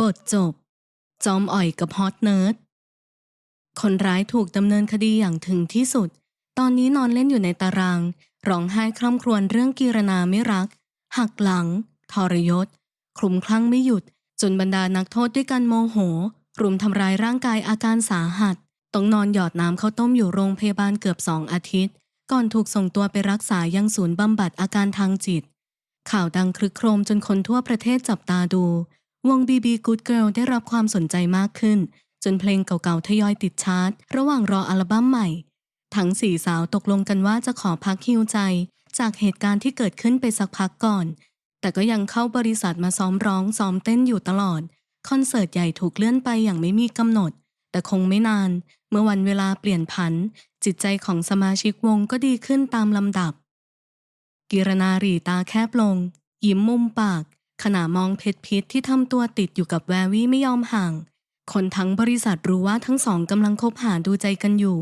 บทจบ จอมอ่อยกับฮอตเนิร์ด คนร้ายถูกดำเนินคดีอย่างถึงที่สุด ตอนนี้นอนเล่นอยู่ในตาราง ร้องไห้คร่ำครวญเรื่องกีรนาไม่รัก หักหลัง ทรยศ คลุมคลั่งไม่หยุด จนบรรดานักโทษด้วยกันโมโห รุมทำร้ายร่างกายอาการสาหัส ต้องนอนหยอดน้ำเข้าต้มอยู่โรงพยาบาลเกือบสองอาทิตย์ ก่อนถูกส่งตัวไปรักษายังศูนย์บำบัดอาการทางจิต ข่าวดังคลึกโครมจนคนทั่วประเทศจับตาดู วง BB Good Girl ได้รับความสนใจมากขึ้น จนเพลงเก่าๆทยอยติดชาร์ตระหว่างรออัลบั้มใหม่ ทั้งสี่สาวตกลงกันว่าจะขอพักฮิวใจ จากเหตุการณ์ที่เกิดขึ้นไปสักพักก่อน แต่ก็ยังเข้าบริษัทมาซ้อมร้องซ้อมเต้นอยู่ตลอด คอนเสิร์ตใหญ่ถูกเลื่อนไปอย่างไม่มีกำหนด แต่คงไม่นาน เมื่อวันเวลาเปลี่ยนผัน จิตใจของสมาชิกวงก็ดีขึ้นตามลำดับ กิรนารีตาแคบลง ยิ้มมุมปาก ขณะมองเพชรพิษที่ทำตัวติดอยู่กับแววี่ไม่ยอมห่าง คนทั้งบริษัทรู้ว่าทั้งสองกำลังคบหาดูใจกันอยู่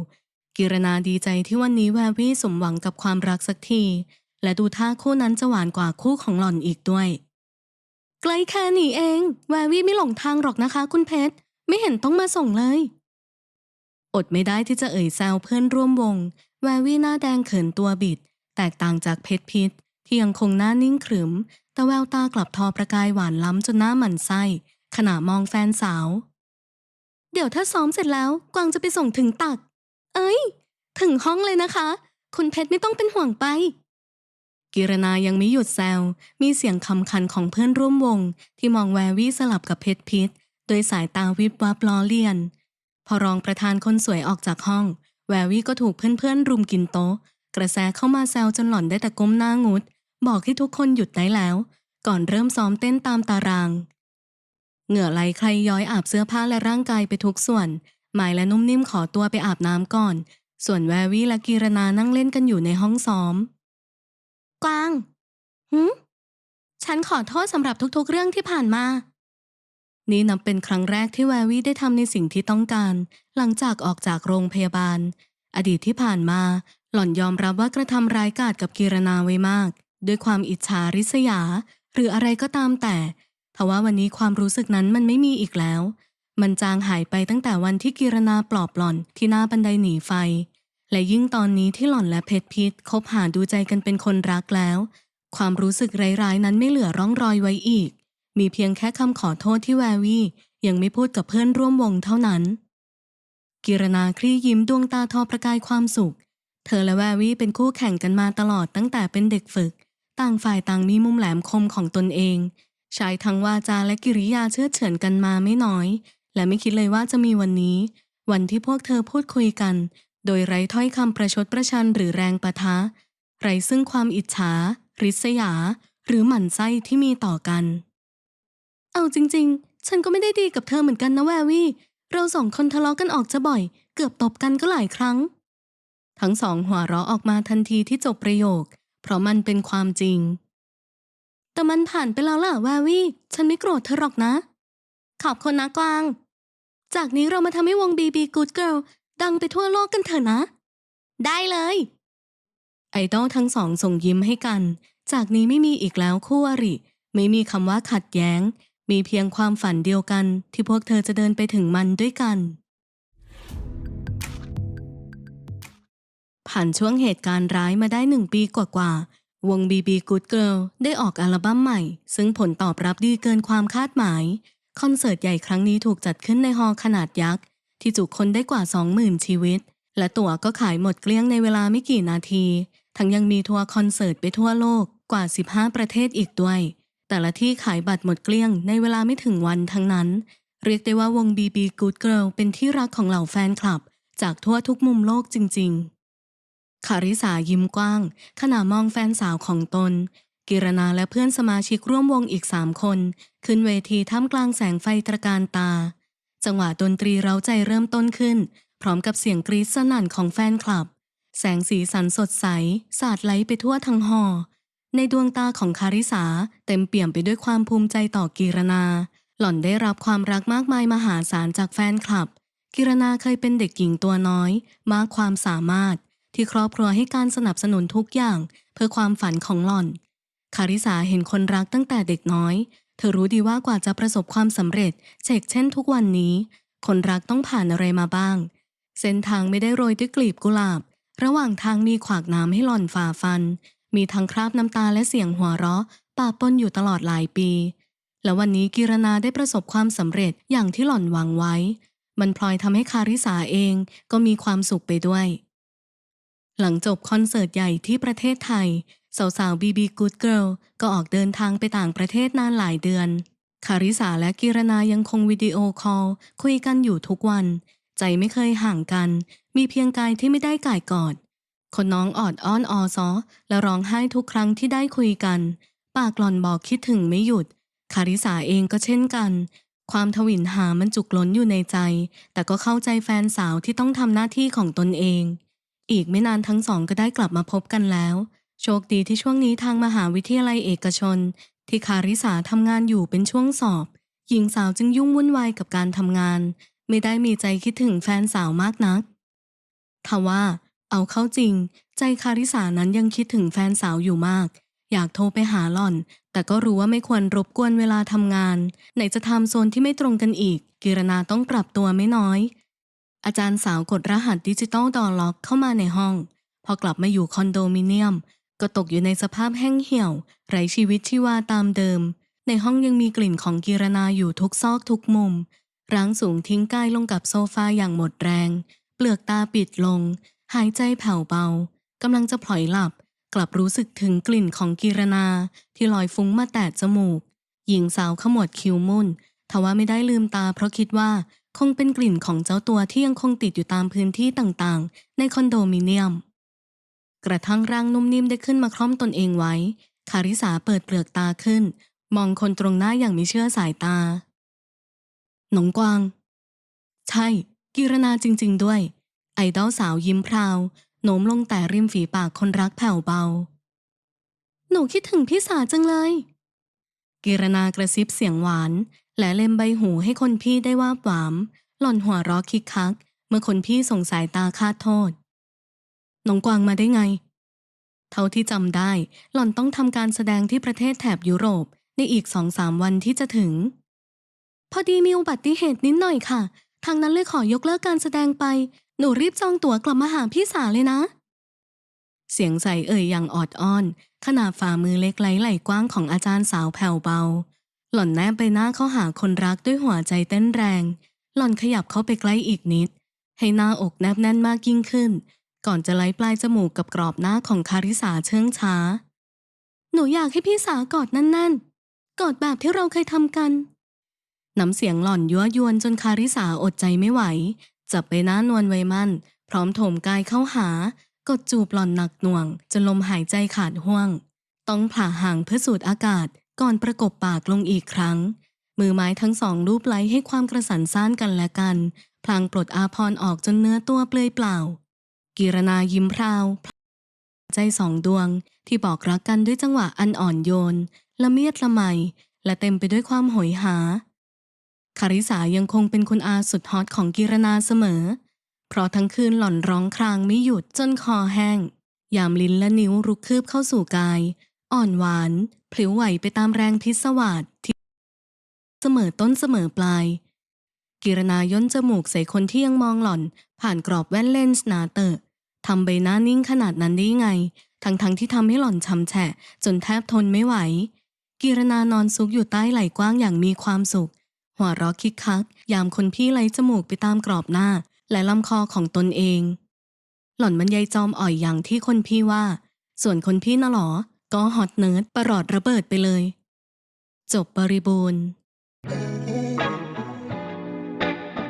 กิรนาดีใจที่วันนี้แววี่สมหวังกับความรักสักที และดูท่าคู่นั้นจะหวานกว่าคู่ของหล่อนอีกด้วยใกลแค่นี้เอง แววี่ไม่หลงทางหรอกนะคะ คุณเพชรไม่เห็นต้องมาส่งเลย อดไม่ได้ที่จะเอ่ยแซวเพื่อนร่วมวง แววี่หน้าแดงเขินตัวบิด แตกต่างจากเพชรพิษ ที่ยังคงหน้านิ่งขรึม แต่แววตากลับทอประกายหวานล้ำจนหน้าหมันไส้ขณะมองแฟนสาว เดี๋ยวถ้าซ้อมเสร็จแล้วกวางจะไปส่งถึงตัก เอ้ย ถึงห้องเลยนะคะ คุณเพชรไม่ต้องเป็นห่วงไป กิรนายังไม่หยุดแซว มีเสียงคำคันของเพื่อนร่วมวง ที่มองแวววี่สลับกับเพชรพิษโดยสายตาวิบวับล้อเลียน พอรองประธานคนสวยออกจากห้อง แววี่ก็ถูกเพื่อนๆรุมกินโต๊ะ กระแสเข้ามาแซวจนหล่อนได้แต่ก้มหน้างุด บอกให้ทุกคนหยุดได้แล้ว ก่อนเริ่มซ้อมเต้นตามตาราง เหงื่อไหลใครย้อยอาบเสื้อผ้าและร่างกายไปทุกส่วน หมายและนุ่มนิ่มขอตัวไปอาบน้ำก่อน ส่วนแววี่และกีรนานั่งเล่นกันอยู่ในห้องซ้อม กวางหืมฉันขอโทษสำหรับทุกๆ เรื่องที่ผ่านมา นี่นับเป็นครั้งแรกที่แววี่ได้ทำในสิ่งที่ต้องการ หลังจากออกจากโรงพยาบาล อดีตที่ผ่านมา หล่อนยอมรับว่ากระทำร้ายกาจกับกีรนาไว้มาก ด้วยความอิจฉาริษยา หรืออะไรก็ตามแต่ทว่าวันนี้ความรู้สึกนั้นมันไม่มีอีกแล้ว มันจางหายไปตั้งแต่วันที่กีรนาปลอบหล่อนที่หน้าบันไดหนีไฟ และยิ่งตอนนี้ที่หล่อนและเพชรพิษคบหาดูใจกันเป็นคนรักแล้ว ความรู้สึกร้ายๆนั้นไม่เหลือร่องรอยไว้อีก มีเพียงแค่คำขอโทษที่แววี่ยังไม่พูดกับเพื่อนร่วมวงเท่านั้น กิรนาคลี่ยิ้มดวงตาทอประกายความสุข เธอและแววี่เป็นคู่แข่งกันมาตลอดตั้งแต่เป็นเด็กฝึก ต่างฝ่ายต่างมีมุมแหลมคมของตนเอง ใช้ทั้งวาจาและกิริยาเชื่อเฉือนกันมาไม่น้อย และไม่คิดเลยว่าจะมีวันนี้ วันที่พวกเธอพูดคุยกัน โดยไร้ถ้อยคำประชดประชันหรือแรงปะทะ ไร้ซึ่งความอิจฉา ริษยา หรือหมั่นไส้ที่มีต่อกัน เอาจริง ๆ ฉันก็ไม่ได้ดีกับเธอเหมือนกันนะแววี่เราสองคนทะเลาะกันออกจะบ่อย เกือบตบกันก็หลายครั้ง ทั้งสองหัวเราะออกมาทันทีที่จบประโยค เพราะมันเป็นความจริง แต่มันผ่านไปแล้วล่ะแววี่ ฉันไม่โกรธเธอหรอกนะ ขอบคุณนะกวาง จากนี้เรามาทำให้วง BB Good Girl ดังไปทั่วโลกกันเถอะนะ ได้เลย ไอดอลทั้งสองส่งยิ้มให้กัน จากนี้ไม่มีอีกแล้วคู่อริ ไม่มีคำว่าขัดแย้ง มีเพียงความฝันเดียวกัน ที่พวกเธอจะเดินไปถึงมันด้วยกัน ผ่านช่วงเหตุการณ์ร้ายมาได้หนึ่งปีกว่าๆ วง BB Good Girl ได้ออกอัลบั้มใหม่ ซึ่งผลตอบรับดีเกินความคาดหมาย คอนเสิร์ตใหญ่ครั้งนี้ถูกจัดขึ้นในฮอลล์ขนาดยักษ์ ที่จุคนได้กว่า 20,000 ชีวิต และตั๋วก็ขายหมดเกลี้ยงในเวลาไม่กี่นาที ทั้งยังมีทัวร์คอนเสิร์ตไปทั่วโลกกว่า 15 ประเทศอีกด้วย แต่ละที่ขายบัตรหมดเกลี้ยงในเวลาไม่ถึงวันทั้งนั้น เรียกได้ว่าวง BB Good Girl เป็นที่รักของเหล่าแฟนคลับ จากทั่วทุกมุมโลกจริง ๆ คาริสายิ้มกว้าง ขณะมองแฟนสาวของตน กิรนาและเพื่อนสมาชิกร่วมวงอีกสามคน ขึ้นเวทีท่ามกลางแสงไฟตระการตา จังหวะดนตรีเร้าใจเริ่มต้นขึ้น พร้อมกับเสียงกรี๊ดสนั่นของแฟนคลับ แสงสีสันสดใส สาดไหลไปทั่วทั้งหอ ในดวงตาของคาริสาเต็มเปี่ยมไปด้วยความภูมิใจต่อกีรนาหล่อนได้รับความรักมากมายมหาศาลจากแฟนคลับ กิรนาเคยเป็นเด็กหญิงตัวน้อย มากความสามารถ ที่ครอบครัวให้การสนับสนุนทุกอย่างเพื่อความฝันของหล่อน คาริสาเห็นคนรักตั้งแต่เด็กน้อย เธอรู้ดีว่ากว่าจะประสบความสำเร็จเชกเช่นทุกวันนี้ คนรักต้องผ่านอะไรมาบ้าง เส้นทางไม่ได้โรยด้วยกลีบกุหลาบ ระหว่างทางมีขวากน้ำให้หล่อนฝ่าฟัน มีทั้งคราบน้ำตาและเสียงหัวเราะปะปนอยู่ตลอดหลายปี และวันนี้กิรนาได้ประสบความสำเร็จอย่างที่หล่อนหวังไว้ มันพลอยทำให้คาริสาเองก็มีความสุขไปด้วย หลังจบคอนเสิร์ตใหญ่ที่ประเทศไทย สาวๆบีบีกูดเกิลก็ออกเดินทางไปต่างประเทศนานหลายเดือนคาริสาและกิรนายังคงวิดีโอคอลคุยกันอยู่ทุกวัน ใจไม่เคยห่างกัน มีเพียงกายที่ไม่ได้ก่ายกอด คนน้องออดอ้อนออซอและร้องไห้ทุกครั้งที่ได้คุยกัน ปากหล่อนบอกคิดถึงไม่หยุดคาริสาเองก็เช่นกัน ความทวินหามันจุกล้นอยู่ในใจ แต่ก็เข้าใจแฟนสาวที่ต้องทำหน้าที่ของตนเอง อีกไม่นานทั้งสองก็ได้กลับมาพบกันแล้ว โชคดีที่ช่วงนี้ทางมหาวิทยาลัยเอกชน ที่คาริสาทำงานอยู่เป็นช่วงสอบ หญิงสาวจึงยุ่งวุ่นวายกับการทำงาน ไม่ได้มีใจคิดถึงแฟนสาวมากนักทว่า เอาเข้าจริง ใจคาริสานั้นยังคิดถึงแฟนสาวอยู่มาก อยากโทรไปหาหล่อน แต่ก็รู้ว่าไม่ควรรบกวนเวลาทำงาน ไหนจะทำโซนที่ไม่ตรงกันอีก กิรนาต้องปรับตัวไม่น้อย อาจารย์สาวกดรหัสดิจิตอลดอล็อกเข้ามาในห้อง พอกลับมาอยู่คอนโดมิเนียม ก็ตกอยู่ในสภาพแห้งเหี่ยว ไร้ชีวิตชีวาตามเดิม ในห้องยังมีกลิ่นของกิรนาอยู่ทุกซอกทุกมุม ร่างสูงทิ้งกายลงกับโซฟาอย่างหมดแรง เปลือกตาปิดลง หายใจแผ่วเบากำลังจะพลอยหลับ กลับรู้สึกถึงกลิ่นของกิรนาที่ลอยฟุ้งมาแตะจมูก หญิงสาวขมวดคิ้วมุ่นทว่าไม่ได้ลืมตาเพราะคิดว่า คงเป็นกลิ่นของเจ้าตัวที่ยังคงติดอยู่ตามพื้นที่ต่างๆ ในคอนโดมิเนียม กระทั่งร่างนุ่มนิ่มได้ขึ้นมาคล่อมตนเองไว้ คาริสาเปิดเปลือกตาขึ้น มองคนตรงหน้าอย่างไม่เชื่อสายตา หนงกวาง ใช่ กิรนาจริง ๆ ด้วย ไอดอลสาวยิ้มพราวโน้มลงแต่ริมฝีปากคนรักแผ่วเบา หนูคิดถึงพี่สาจังเลย กิรนากระซิบเสียงหวาน และเล็มใบหูให้คนพี่ได้ว่าหวาม หล่อนหัวเรอคิกคัก เมื่อคนพี่ส่งสายตาคาดโทษน้องกวางมาได้ไง เท่าที่จำได้ หล่อนต้องทำการแสดงที่ประเทศแถบยุโรปในอีกสองสามวันที่จะถึง พอดีมีอุบัติเหตุนิดหน่อยค่ะ ทางนั้นเลยขอยกเลิกการแสดงไป หนูรีบจองตั๋วกลับมาหาพี่สาเลยนะ เสียงใสเอ่ยอย่างออดอ้อน ขนาดฝ่ามือเล็กไหลไหลกว้างของอาจารย์สาวแผ่วเบา หล่อนแนบไปหน้าเข้าหาคนรักด้วยหัวใจเต้นแรง หล่อนขยับเข้าไปใกล้อีกนิด ให้หน้าอกแนบแน่นมากยิ่งขึ้น ก่อนจะไล่ปลายจมูกกับกรอบหน้าของคาริสาเชิงช้า หนูอยากให้พี่สาวกอดแน่นๆ กอดแบบที่เราเคยทำกัน น้ำเสียงหล่อนยั่วยวนจนคาริสาอดใจไม่ไหว จับไปหน้านวลไว้มั่น พร้อมโถมกายเข้าหา กดจูบหล่อนหนักหน่วงจนลมหายใจขาดห่วง ต้องผ่าห่างเพื่อสูดอากาศ ก่อนประกบปากลงอีกครั้ง มือไม้ทั้งสองรูปไล้ให้ความกระสันซ่านกันและกัน พลางปลดอาพรออกจนเนื้อตัวเปลือยเปล่า กิรนายิ้มพราว ใจสองดวงที่บอกรักกันด้วยจังหวะอันอ่อนโยน ละเมียดละไม และเต็มไปด้วยความโหยหาคาริสายังคงเป็นคุณอาสุดฮอตของกิรนาเสมอ เพราะทั้งคืนหล่อนร้องครางไม่หยุดจนคอแห้ง ยามลิ้นและนิ้วรุกคืบเข้าสู่กาย อ่อนหวานพลิ้วไหวไปตามแรงพิศวาสที่เสมอต้นเสมอปลาย กิรนาย่นจมูกใส่คนที่ยังมองหล่อน ผ่านกรอบแว่นเลนส์หนาเตอะทำใบหน้านิ่งขนาดนั้นได้ไง ทั้งๆทที่ทำให้หล่อนช้ำแฉะ จนแทบทนไม่ไหว กิรนานอนซุกอยู่ใต้ไหล่กว้างอย่างมีความสุข หัวเราะคิกคัก ยามคนพี่ไล่จมูกไปตามกรอบหน้า และลำคอของตนเอง หล่อนมันยายจอมอ่อยอย่างที่คนพี่ว่า ส่วนคนพี่น่ะหรอ ก็ฮอตเนิร์ดประหลอดระเบิดไปเลย จบบริบูรณ์